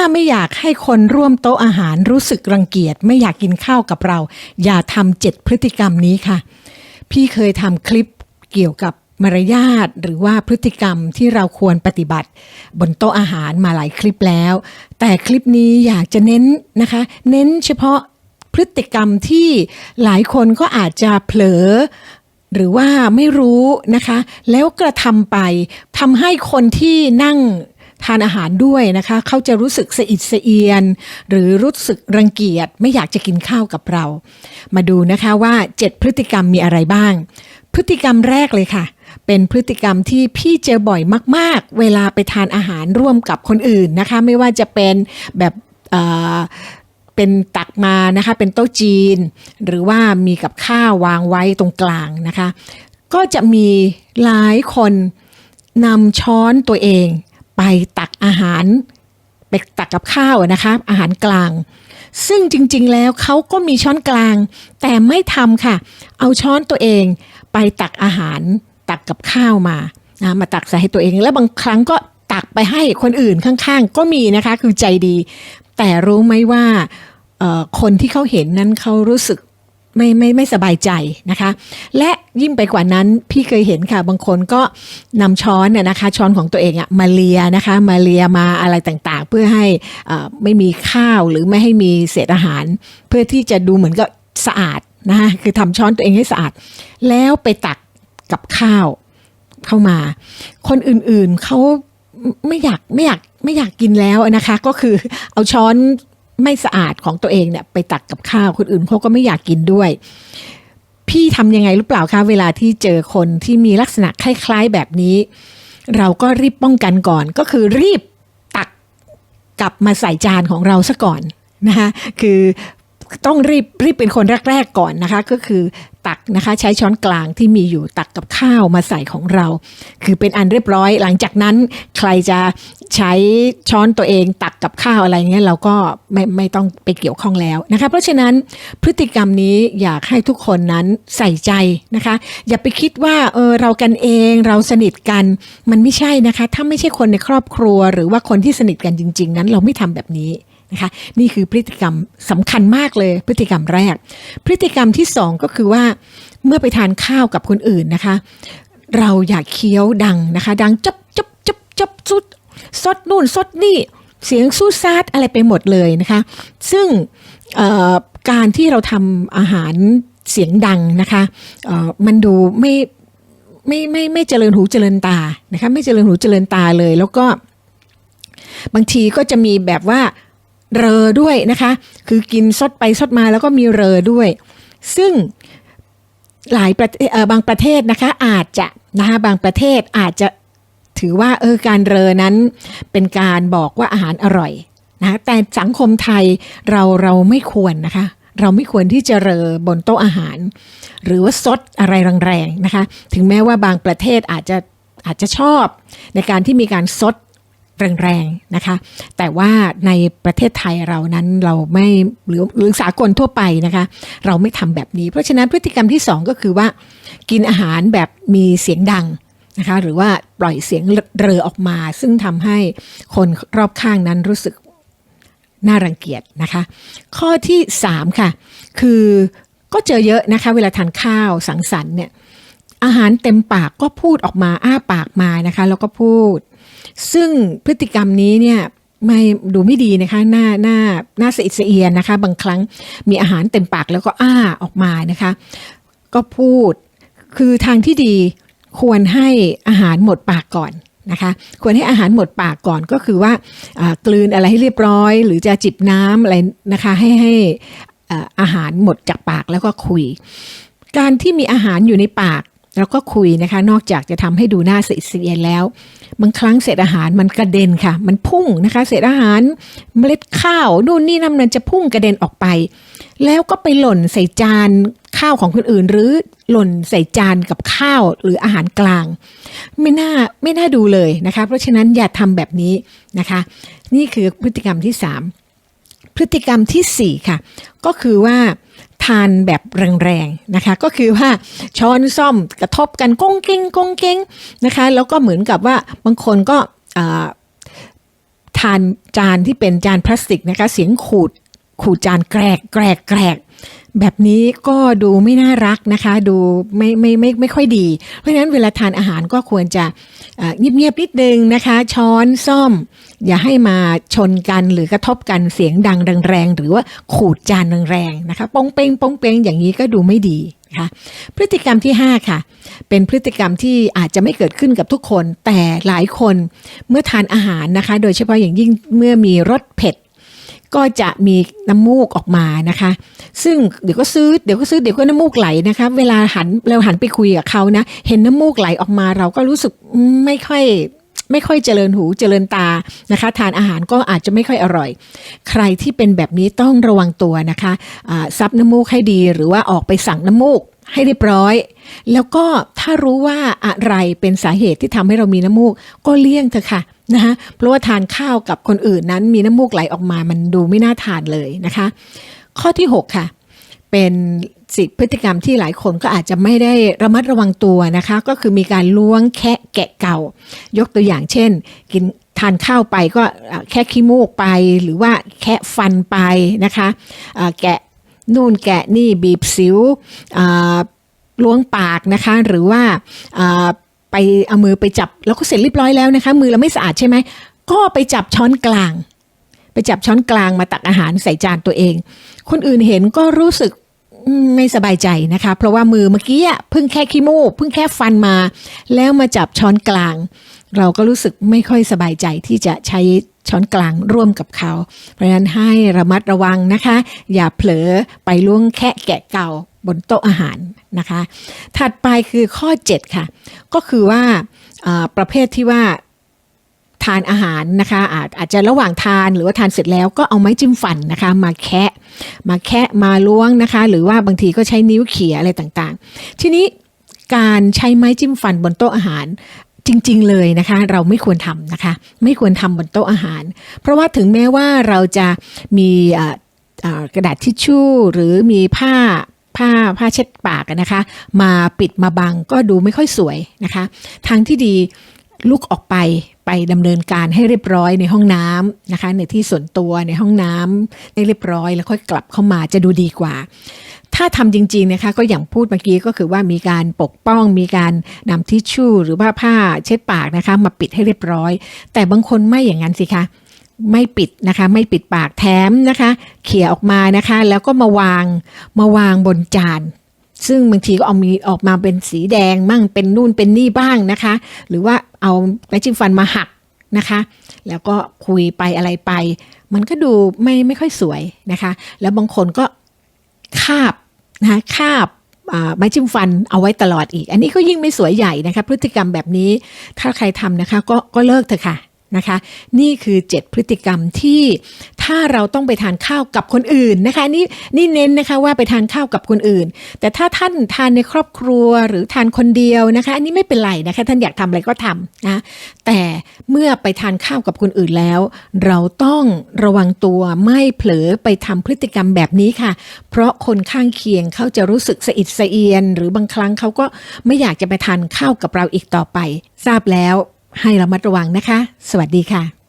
าไม่อยากให้คนร่วมโต๊ะอาหารรู้สึกรังเกียจไม่อยากกินข้าวกับเรา อย่าทำเจ็ดพฤติกรรมนี้ค่ะ พี่เคยทำคลิปเกี่ยวกับมารยาทหรือว่าพฤติกรรมที่เราควรปฏิบัติ บนโต๊ะอาหารมาหลายคลิปแล้ว แต่คลิปนี้อยากจะเน้นนะคะ เน้นเฉพาะพฤติกรรมที่หลายคนก็อาจจะเผลอหรือว่าไม่รู้นะคะ แล้วกระทำไปทำให้คนที่นั่ง ทานอาหารด้วยนะคะ เขาจะรู้สึกสะอิดสะเอียน หรือรู้สึกรังเกียจไม่อยากจะกินข้าวกับเรา มาดูนะคะว่า 7 พฤติกรรมมีอะไรบ้าง พฤติกรรมแรกเลยค่ะ เป็นพฤติกรรมที่พี่เจอบ่อยมาก ๆ เวลาไปทานอาหารร่วมกับคนอื่นนะคะ ไม่ว่าจะเป็นแบบเอ่อเป็นตักมานะคะเป็นโต๊ะจีน หรือว่ามีกับข้าววางไว้ตรงกลางนะคะ ก็จะมีหลายคนนำช้อนตัวเอง ไปตักอาหารไปตักกับข้าวนะคะอาหารกลาง ซึ่งจริงๆแล้วเขาก็มีช้อนกลาง แต่ไม่ทำค่ะ เอาช้อนตัวเองไปตักอาหารตักกับข้าวมานะมาตักใส่ให้ตัวเอง แล้วบางครั้งก็ตักไปให้คนอื่นข้างๆ ก็มีนะคะคือใจดี แต่รู้ไหมว่าคนที่เขาเห็นนั้นเขารู้สึก ไม่ไม่ไม่สบายใจนะคะ และยิ่งไปกว่านั้นพี่เคยเห็นค่ะบางคนก็นำช้อนเนี่ยนะคะ ช้อนของตัวเองอะมาเลียนะคะ มาเลียมาอะไรต่างๆ เพื่อให้อ่ไม่มีข้าวหรือไม่ให้มีเศษอาหาร เพื่อที่จะดูเหมือนกับสะอาดนะคะคือทำช้อนตัวเองให้สะอาด แล้วไปตักกับข้าวเข้ามา คนอื่นๆเขาไม่อยากไม่อยากไม่อยากกินแล้วนะคะ ก็คือเอาช้อน ไม่สะอาดของตัวเองเนี่ยไปตักกับข้าวคนอื่นเขาก็ไม่อยากกินด้วย พี่ทำยังไงหรือเปล่าคะเวลาที่เจอคนที่มีลักษณะคล้าย ๆแบบนี้ เราก็รีบป้องกันก่อน ก็คือรีบตักกลับมาใส่จานของเราซะก่อนนะคะคือต้องรีบรีบเป็นคนแรก ๆก่อนนะคะ ก็คือ ตักนะคะ ใช้ช้อนกลางที่มีอยู่ตักกับข้าวมาใส่ของเรา คือเป็นอันเรียบร้อย หลังจากนั้นใครจะใช้ช้อนตัวเองตักกับข้าวอะไรเงี้ยเราก็ไม่ไม่ต้องไปเกี่ยวข้องแล้วนะคะ เพราะฉะนั้นพฤติกรรมนี้อยากให้ทุกคนนั้นใส่ใจนะคะ อย่าไปคิดว่าเออเรากันเองเราสนิทกันมันไม่ใช่นะคะ ถ้าไม่ใช่คนในครอบครัว หรือว่าคนที่สนิทกันจริง ๆ นั้นเราไม่ทำแบบนี้ นะคะนี่คือพฤติกรรมสำคัญมากเลยพฤติกรรมแรก พฤติกรรมที่สองก็คือว่าเมื่อไปทานข้าวกับคนอื่นนะคะ เราอยากเคี้ยวดังนะคะ ดังจับจับจับจับสุดสดนู่นสดนี่เสียงสู้ซาดอะไรไปหมดเลยนะคะ ซึ่งการที่เราทำอาหารเสียงดังนะคะมันดูไม่ไม่ไม่ไม่เจริญหูเจริญตานะคะไม่เจริญหูเจริญตาเลย แล้วก็บางทีก็จะมีแบบว่า เรอด้วยนะคะ คือกินซดไปซดมาแล้วก็มีเรอด้วย ซึ่งหลายประเทศเออบางประเทศนะคะอาจจะนะคะบางประเทศอาจจะถือว่าเออการเรอนั้นเป็นการบอกว่าอาหารอร่อยนะะแต่สังคมไทยเราเราไม่ควรนะคะ เราไม่ควรที่จะเรอบนโต๊ะอาหาร หรือว่าซดอะไรแรงๆนะคะ ถึงแม้ว่าบางประเทศอาจจะอาจจะชอบในการที่มีการซด แรงๆนะคะ แต่ว่าในประเทศไทยเรานั้นเราไม่หรือหรือสากลทั่วไปนะคะ เราไม่ทำแบบนี้ เพราะฉะนั้นพฤติกรรมที่สองก็คือว่า กินอาหารแบบมีเสียงดังนะคะ หรือว่าปล่อยเสียงเรอออกมา ซึ่งทำให้คนรอบข้างนั้นรู้สึกน่ารังเกียจนะคะ ข้อที่ 3 ค่ะ คือก็เจอเยอะนะคะ เวลาทานข้าวสังสรรค์เนี่ย อาหารเต็มปากก็พูดออกมาอ้าปากมานะคะ แล้วก็พูด ซึ่งพฤติกรรมนี้เนี่ยไม่ดูไม่ดีนะคะหน้าหน้าหน้าสะอิดสะเอียนนะคะ บางครั้งมีอาหารเต็มปากแล้วก็อ้าออกมานะคะ ก็พูดคือทางที่ดีควรให้อาหารหมดปากก่อนนะคะควรให้อาหารหมดปากก่อนก็คือว่ากลืนอะไรให้เรียบร้อย หรือจะจิบน้ำอะไรนะคะให้ให้อาอาหารหมดจากปากแล้วก็คุย การที่มีอาหารอยู่ในปาก แล้วก็คุยนะคะ นอกจากจะทำให้ดูหน้าสะอิดสะเอียแล้ว บางครั้งเศษอาหารมันกระเด็นค่ะ มันพุ่งนะคะ เศษอาหารเมล็ดข้าวนู่นนี่นั่นมันจะพุ่งกระเด็นออกไป แล้วก็ไปหล่นใส่จานข้าวของคนอื่น หรือหล่นใส่จานกับข้าวหรืออาหารกลาง ไม่น่าไม่น่าดูเลยนะคะ เพราะฉะนั้นอย่าทำแบบนี้นะคะ นี่คือพฤติกรรมที่สามพฤติกรรมที่ 4 ค่ะ ก็คือว่า ทานแบบแรงๆนะคะ ก็คือว่าช้อนซ่อมกระทบกันก้งเก้งก้งเก้งนะคะ แล้วก็เหมือนกับว่าบางคนก็ทานจานที่เป็นจานพลาสติกนะคะเสียงขูดขูดจานแกรกแกรกแกรก แบบนี้ก็ดูไม่น่ารักนะคะ ดูไม่ไม่ไม่ไม่ค่อยดี เพราะฉะนั้นเวลาทานอาหารก็ควรจะเงียบๆนิดนึงนะคะ ช้อนซ่อม อย่าให้มาชนกันหรือกระทบกันเสียงดังแรงๆหรือว่าขูดจานแรงๆนะคะป้องเป้งป้องเป้งอย่างนี้ก็ดูไม่ดีนะคะพฤติกรรมที่ 5 ค่ะ เป็นพฤติกรรมที่อาจจะไม่เกิดขึ้นกับทุกคน แต่หลายคนเมื่อทานอาหารนะคะ โดยเฉพาะอย่างยิ่งเมื่อมีรสเผ็ด ก็จะมีน้ำมูกออกมานะคะ ซึ่งเดี๋ยวก็ซื้อเดี๋ยวก็ซื้อเดี๋ยวก็น้ำมูกไหลนะคะ เวลาหันเราหันไปคุยกับเขานะ เห็นน้ำมูกไหลออกมาเราก็รู้สึกไม่ค่อยไม่ค่อยเจริญหูเจริญตานะคะ ทานอาหารก็อาจจะไม่ค่อยอร่อย ใครที่เป็นแบบนี้ต้องระวังตัวนะคะซับน้ำมูกให้ดี หรือว่าออกไปสั่งน้ำมูกให้เรียบร้อย แล้วก็ถ้ารู้ว่าอะไรเป็นสาเหตุที่ทำให้เรามีน้ำมูก ก็เลี่ยงเถอะค่ะ นะคะเพราะว่าทานข้าวกับคนอื่นนั้นมีน้ำมูกไหลออกมามันดูไม่น่าทานเลยนะคะ ข้อที่ 6 ค่ะ เป็นสิพฤติกรรมที่หลายคนก็อาจจะไม่ได้ระมัดระวังตัวนะคะ ก็คือมีการล้วงแคะแกะเก่า ยกตัวอย่างเช่น กินทานข้าวไปก็แค่ขี้มูกไปหรือว่าแคะฟันไปนะคะะแกะนู่นแกะนี่บีบสิวล้วงปากนะคะ หรือว่า ไปเอามือไปจับแล้วก็เสร็จเรียบร้อยแล้วนะคะ มือเราไม่สะอาดใช่ไหมก็ไปจับช้อนกลาง ไปจับช้อนกลางมาตักอาหารใส่จานตัวเอง คนอื่นเห็นก็รู้สึกไม่สบายใจนะคะ เพราะว่ามือเมื่อกี้เพิ่งแค่ขี้มูกเพิ่งแค่ฟันมา แล้วมาจับช้อนกลาง เราก็รู้สึกไม่ค่อยสบายใจที่จะใช้ช้อนกลางร่วมกับเขา เพราะฉะนั้นให้ระมัดระวังนะคะ อย่าเผลอไปล่วงแคะแกะเก่า บนโต๊ะอาหารนะคะ ถัดไปคือข้อ 7 ค่ะ ก็คือว่าประเภทที่ว่าทานอาหารนะคะอาจอาจจะระหว่างทานหรือว่าทานเสร็จแล้วก็เอาไม้จิ้มฟันนะคะมาแคะมาแคะมาล้วงนะคะ หรือว่าบางทีก็ใช้นิ้วเขี่ยอะไรต่างๆ ทีนี้การใช้ไม้จิ้มฟันบนโต๊ะอาหารจริงๆเลยนะคะ เราไม่ควรทำนะคะ ไม่ควรทำบนโต๊ะอาหาร เพราะว่าถึงแม้ว่าเราจะมีกระดาษทิชชู่หรือมีผ้า ผ้าผ้าเช็ดปากนะคะ มาปิดมาบังก็ดูไม่ค่อยสวยนะคะ ทางที่ดีลุกออกไปไปดำเนินการให้เรียบร้อยในห้องน้ำนะคะ ในที่ส่วนตัวในห้องน้ำให้เรียบร้อยแล้วค่อยกลับเข้ามาจะดูดีกว่า ถ้าทำจริงๆนะคะก็อย่างพูดเมื่อกี้ก็คือว่ามีการปกป้อง มีการนำทิชชู่ หรือว่าผ้าเช็ดปากนะคะ มาปิดให้เรียบร้อย แต่บางคนไม่อย่างนั้นสิคะ ไม่ปิดนะคะ ไม่ปิดปากแถมนะคะ เขี่ยออกมานะคะ แล้วก็มาวางมาวางบนจาน ซึ่งบางทีก็เอามีออกมาเป็นสีแดงมั่งเป็นนู่นเป็นนี่บ้างนะคะ หรือว่าเอาไม้จิ้มฟันมาหักนะคะ แล้วก็คุยไปอะไรไป มันก็ดูไม่ไม่ค่อยสวยนะคะ แล้วบางคนก็คาบนะคะคาบอ่าไม้จิ้มฟันเอาไว้ตลอดอีก อันนี้ก็ยิ่งไม่สวยใหญ่นะคะ พฤติกรรมแบบนี้ถ้าใครทำนะคะ ก็ก็เลิกเถอะค่ะ นะคะ นี่คือ 7 พฤติกรรมที่ถ้าเราต้องไปทานข้าวกับคนอื่นนะคะนี่นี่เน้นนะคะว่าไปทานข้าวกับคนอื่น แต่ถ้าท่านทานในครอบครัวหรือทานคนเดียวนะคะ อันนี้ไม่เป็นไรนะคะ ท่านอยากทำอะไรก็ทำนะแต่เมื่อไปทานข้าวกับคนอื่นแล้ว เราต้องระวังตัวไม่เผลอไปทำพฤติกรรมแบบนี้ค่ะ เพราะคนข้างเคียงเขาจะรู้สึกสะอิดสะเอียน หรือบางครั้งเขาก็ไม่อยากจะไปทานข้าวกับเราอีกต่อไป ทราบแล้ว ให้ระมัดระวังนะคะ สวัสดีค่ะ